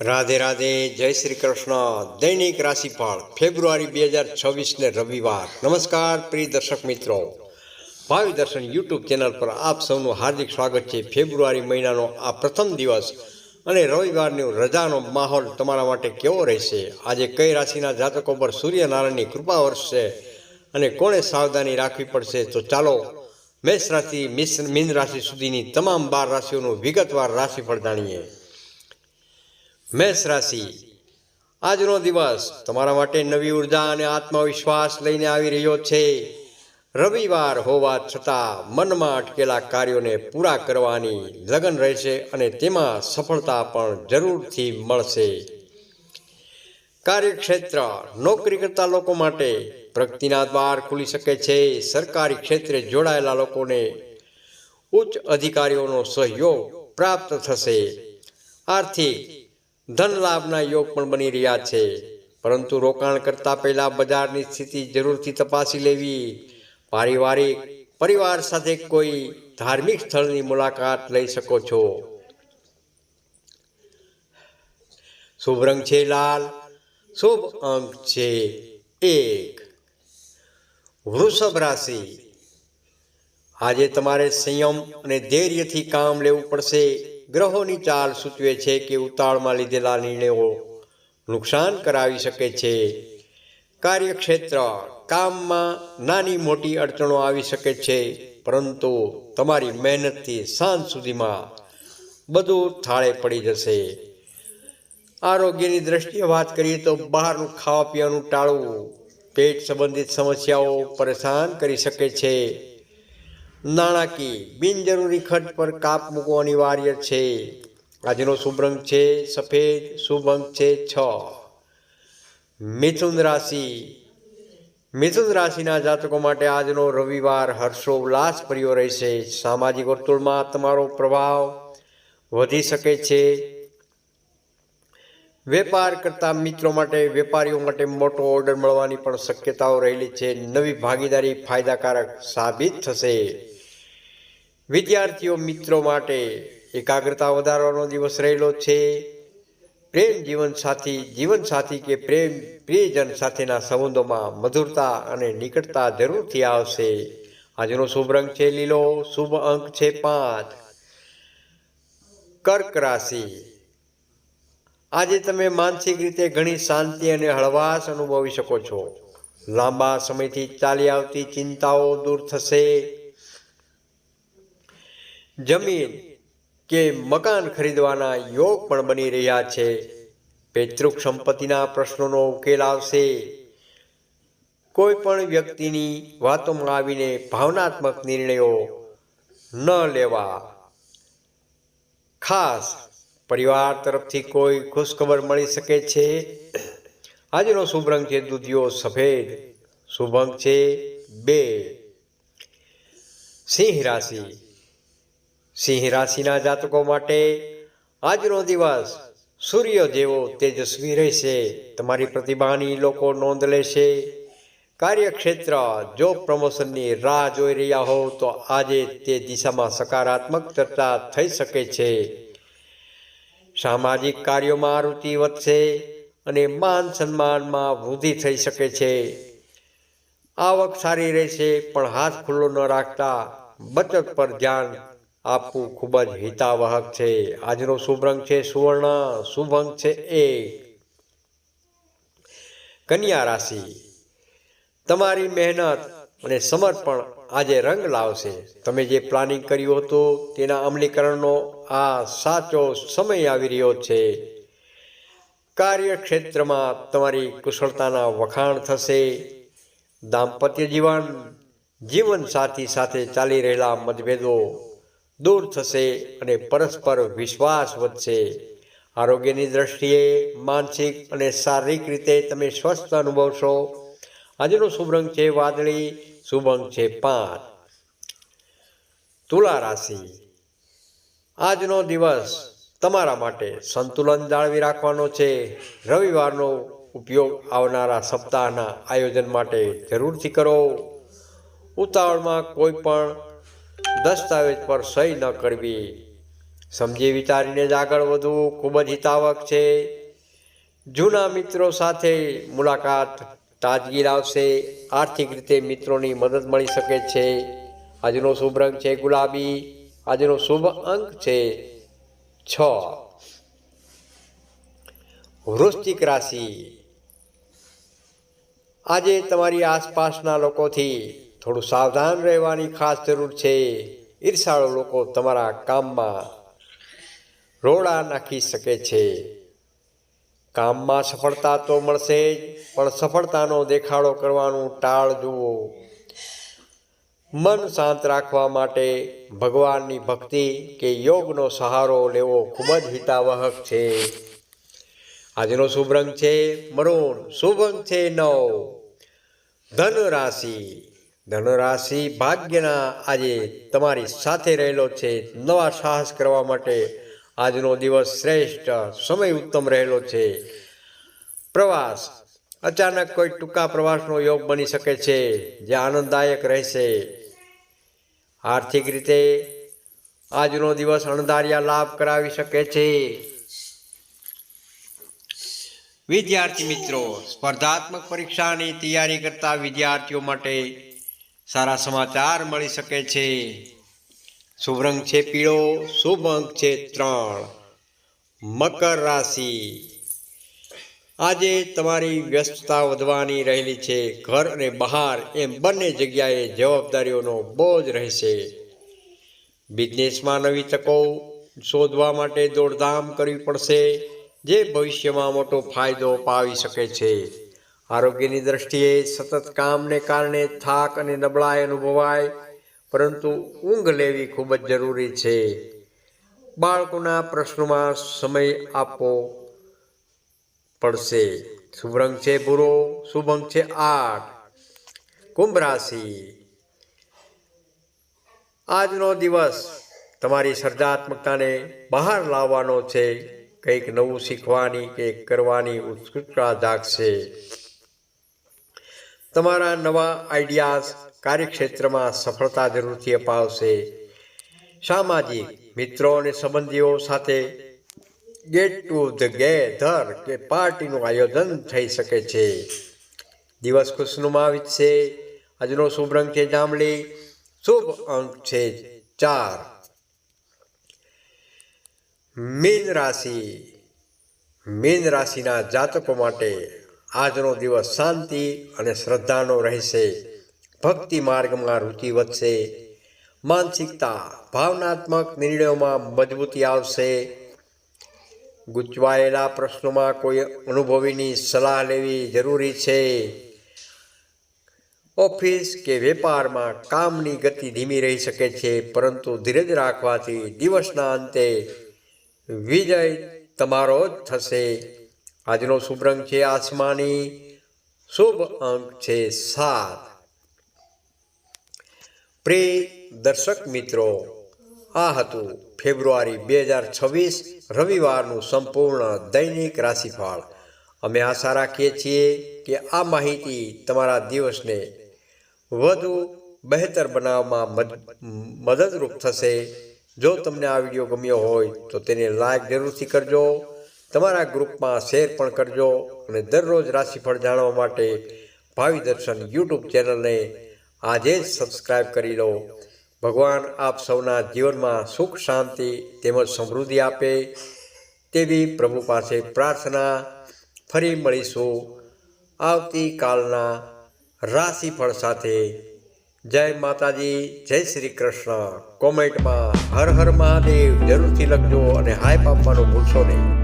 રાધે રાધે, જય શ્રી કૃષ્ણ. દૈનિક રાશિફળ, ફેબ્રુઆરી બે હજાર છવ્વીસને રવિવાર. નમસ્કાર, પ્રિય દર્શક મિત્રો. ભાવિ દર્શન યુટ્યુબ ચેનલ પર આપ સૌનું હાર્દિક સ્વાગત છે. ફેબ્રુઆરી મહિનાનો આ પ્રથમ દિવસ અને રવિવારની રજાનો માહોલ તમારા માટે કેવો રહેશે? આજે કઈ રાશિના જાતકો પર સૂર્યનારાયણની કૃપા વર્ષશે અને કોણે સાવધાની રાખવી પડશે? તો ચાલો મેષ રાશિ મિશ્ર મીન રાશિ સુધીની તમામ બાર રાશિઓનું વિગતવાર રાશિફળ જાણીએ. મેષ રાશિ. આજનો દિવસ તમારા માટે નવી ઊર્જા અને આત્મવિશ્વાસ લઈને આવી રહ્યો છે. રવિવાર હોવા છતાં મનમાં અટકેલા કાર્યોને પૂરા કરવાની લગન રહેશે અને તેમાં સફળતા પણ જરૂરથી મળશે. કાર્યક્ષેત્ર, નોકરી કરતા લોકો માટે પ્રગતિના દ્વાર ખુલી શકે છે. સરકારી ક્ષેત્રે જોડાયેલા લોકોને ઉચ્ચ અધિકારીઓનો સહયોગ પ્રાપ્ત થશે. આર્થિક ધન લાભના યોગ પણ બની રહ્યા છે. પરંતુ રોકાણ કરતા પહેલા બજારની સ્થિતિ જરૂરથી તપાસી લેવી. પારિવારિક પરિવાર સાથે કોઈ ધાર્મિક સ્થળની મુલાકાત લઈ શકો છો. શુભ રંગ છે લાલ, શુભ અંક છે એક. વૃષભ રાશિ. આજે તમારે સંયમ અને ધૈર્યથી કામ લેવું પડશે. ગ્રહોની ચાલ સૂચવે છે કે ઉતાળમાં લીધેલા નિર્ણયો નુકસાન કરાવી શકે છે. કાર્યક્ષેત્ર, કામમાં નાની મોટી અડચણો આવી શકે છે, પરંતુ તમારી મહેનતથી સાંજ સુધીમાં બધું થાળે પડી જશે. આરોગ્યની દ્રષ્ટિએ વાત કરીએ તો બહારનું ખાવા પીવાનું ટાળવું, પેટ સંબંધિત સમસ્યાઓ પરેશાન કરી શકે છે. નાણાકીય બિનજરૂરી ખર્ચ પર કાપ મૂકવો અનિવાર્ય છે. આજનો શુભ રંગ છે સફેદ શુભ અંક છે છ. મિથુન રાશિ. મિથુન રાશિના જાતકો માટે આજનો રવિવાર હર્ષોલ્લાસ ભર્યો રહેશે. સામાજિક વર્તુળમાં તમારો પ્રભાવ વધી શકે છે. વેપાર કરતા મિત્રો માટે વેપારીઓ માટે મોટો ઓર્ડર મળવાની પણ શક્યતાઓ રહેલી છે. નવી ભાગીદારી ફાયદાકારક સાબિત થશે. વિદ્યાર્થીઓ મિત્રો માટે એકાગ્રતા વધારવાનો દિવસ રહેલો છે. પ્રેમ જીવનસાથી જીવનસાથી કે પ્રેમ પ્રિયજન સાથેના સંબંધોમાં મધુરતા અને નિકટતા જરૂરથી આવશે. આજનો શુભ રંગ છે લીલો, શુભ અંક છે પાંચ. કર્ક રાશિ. આજે તમે માનસિક રીતે ઘણી શાંતિ અને હળવાશ અનુભવી શકો છો. લાંબા સમયથી ચાલી આવતી ચિંતાઓ દૂર થશે. જમીન કે મકાન ખરીદવાના યોગ પણ બની રહ્યા છે. પૈતૃક સંપત્તિના પ્રશ્નોનો ઉકેલ આવશે. કોઈ પણ વ્યક્તિની વાતોમાં આવીને ભાવનાત્મક નિર્ણયો ન લેવા. ખાસ પરિવાર તરફથી કોઈ ખુશખબર મળી શકે છે? આજનો શુભ રંગ છે દૂધિયો સફેદ, શુભ અંક છે બે. સિંહ રાશિ. સિંહ રાશિના જાતકો માટે આજનો દિવસ સૂર્ય જેવો તેજસ્વી રહેશે. તમારી પ્રતિભાની લોકો નોંધ લેશે. કાર્યક્ષેત્ર જો પ્રમોશનની રાહ જોઈ રહ્યા હો, તો આજે તે દિશામાં સકારાત્મક ચર્ચા થઈ શકે છે. સામાજિક કાર્યોમાં રુચિ વધશે અને માન સન્માનમાં વૃદ્ધિ થઈ શકે છે. આવક સારી રહેશે, પણ હાથ ખુલ્લો ન રાખતા બચત પર ધ્યાન આપવું ખૂબ જ હિતાવહક છે. આજનો શુભ રંગ છે સુવર્ણ, શુભ અંક છે એ કન્યા રાશિ. તમારી મહેનત અને સમર્પણ આજે રંગ લાવશે. તમે જે પ્લાનિંગ કર્યું હતું તેના અમલીકરણનો આ સાચો સમય આવી રહ્યો છે. કાર્યક્ષેત્રમાં તમારી કુશળતાના વખાણ થશે. દાંપત્ય જીવન, જીવનસાથી સાથે ચાલી રહેલા મતભેદો દૂર થશે અને પરસ્પર વિશ્વાસ વધશે. આરોગ્યની દ્રષ્ટિએ માનસિક અને શારીરિક રીતે તમે સ્વસ્થ અનુભવશો. આજનો શુભ રંગ છે વાદળી, શુભ અંક છે પાંચ. તુલા રાશિ. આજનો દિવસ તમારા માટે સંતુલન જાળવી રાખવાનો છે. રવિવારનો ઉપયોગ આવનારા સપ્તાહના આયોજન માટે જરૂરથી કરો. ઉતાવળમાં કોઈ પણ દસ્તાવેજ પર સહી ન કરવી. સમજી વિચારીને જ આગળ વધવું ખૂબ જ હિતાવક છે. જૂના મિત્રો સાથે મુલાકાત તાજગી લાવશે. આર્થિક રીતે મિત્રોની મદદ મળી શકે છે. આજનો શુભ રંગ છે ગુલાબી. આજનો શુભ અંક છે છ. વૃશ્ચિક રાશિ. આજે તમારી આસપાસના લોકોથી થોડું સાવધાન રહેવાની ખાસ જરૂર છે. ઈર્ષાળુ લોકો તમારા કામમાં રોડા નાખી શકે છે. કામમાં સફળતા તો મળશે જ, પણ સફળતાનો દેખાડો કરવાનું ટાળજો મન શાંત રાખવા માટે ભગવાનની ભક્તિ કે યોગનો સહારો લેવો ખૂબ જ હિતાવહક છે. આજનો શુભ રંગ છે મરૂન શુભ રંગ છે નવ. ધન રાશિ ધન રાશિ ભાગ્યના આજે તમારી સાથે રહેલો છે. નવા સાહસ કરવા માટે આજનો દિવસ શ્રેષ્ઠ સમય ઉત્તમ રહેલો છે. પ્રવાસ. અચાનક કોઈ ટૂંકા પ્રવાસનો યોગ બની શકે છે, જે આનંદદાયક રહેશે. આર્થિક રીતે આજનો દિવસ અણધાર્યા લાભ કરાવી શકે છે. વિદ્યાર્થી મિત્રો, સ્પર્ધાત્મક પરીક્ષાની તૈયારી કરતા વિદ્યાર્થીઓ માટે સારા સમાચાર મળી શકે છે. શુભ રંગ છે પીળો શુભ અંક છે ત્રણ. મકર રાશિ. આજે તમારી વ્યસ્તતા વધવાની રહેલી છે. ઘર અને બહાર એમ બંને જગ્યાએ જવાબદારીઓનો બોજ રહેશે. બિઝનેસમાં નવી તકો શોધવા માટે દોડધામ કરવી પડશે, જે ભવિષ્યમાં મોટો ફાયદો પાવી શકે છે. આરોગ્યની દ્રષ્ટિએ સતત કામને કારણે થાક અને નબળાઈ અનુભવાય, પરંતુ ઊંઘ લેવી ખૂબ જ જરૂરી છે. બાળકોના પ્રશ્નોમાં સમય આપવો પડશે. શુભ રંગ છે ભૂરો, શુભ અંક છે આઠ. કુંભ રાશિ. આજનો દિવસ તમારી સર્જાત્મકતાને બહાર લાવવાનો છે. કંઈક નવું શીખવાની કે કરવાની ઉત્સુકતા જાગશે. તમારા નવા આઈડિયાઝ કાર્યક્ષેત્રમાં સફળતા જરૂરથી અપાવશે. સામાજિક મિત્રો અને સંબંધીઓ સાથે ગેટ ટુ ધ ગેધર કે પાર્ટીનું આયોજન થઈ શકે છે. દિવસ ખુશનુમા વીતશે આજનો શુભ રંગ છે જાંબલી શુભ અંક છે ચાર. મીન રાશિ. મીન રાશિના જાતકો માટે આજનો દિવસ શાંતિ અને શ્રદ્ધાનો રહેશે. ભક્તિ માર્ગમાં રુચિ વધશે. માનસિકતા ભાવનાત્મક નિર્ણયોમાં મજબૂતી આવશે. ગૂંચવાયેલા પ્રશ્નોમાં કોઈ અનુભવીની સલાહ લેવી જરૂરી છે. ઓફિસ કે વેપારમાં કામની ગતિ ધીમી રહી શકે છે, પરંતુ ધીરજ રાખવાથી દિવસના અંતે વિજય તમારો જ થશે. આજનો શુભ રંગ છે આસમાની, શુભ અંક છે સાત. પ્રિય દર્શક મિત્રો, આ હતું ફેબ્રુઆરી બે હજાર છવ્વીસ રવિવારનું સંપૂર્ણ દૈનિક રાશિફળ. અમે આશા રાખીએ છીએ કે આ માહિતી તમારા દિવસને વધુ બહેતર બનાવવામાં મદદરૂપ થશે. જો તમને આ વીડિયો ગમ્યો હોય તો તેને લાઈક જરૂરથી કરજો. તમારા ગ્રુપમાં શેર પણ કરજો અને દરરોજ રાશિફળ જાણવા માટે ભાવિ દર્શન યુટ્યુબ ચેનલને આજે જ સબસ્ક્રાઈબ કરી લો. ભગવાન આપ સૌના જીવનમાં સુખ, શાંતિ, તેમજ સમૃદ્ધિ આપે. તેવી પ્રભુ પાસે પ્રાર્થના ફરી મળીશું આવતીકાલના રાશિફળ સાથે. જય માતાજી, જય શ્રી કૃષ્ણ. કોમેન્ટમાં હર હર મહાદેવ જરૂરથી લખજો અને હાઈપ આપવાનું ભૂલશો નહીં.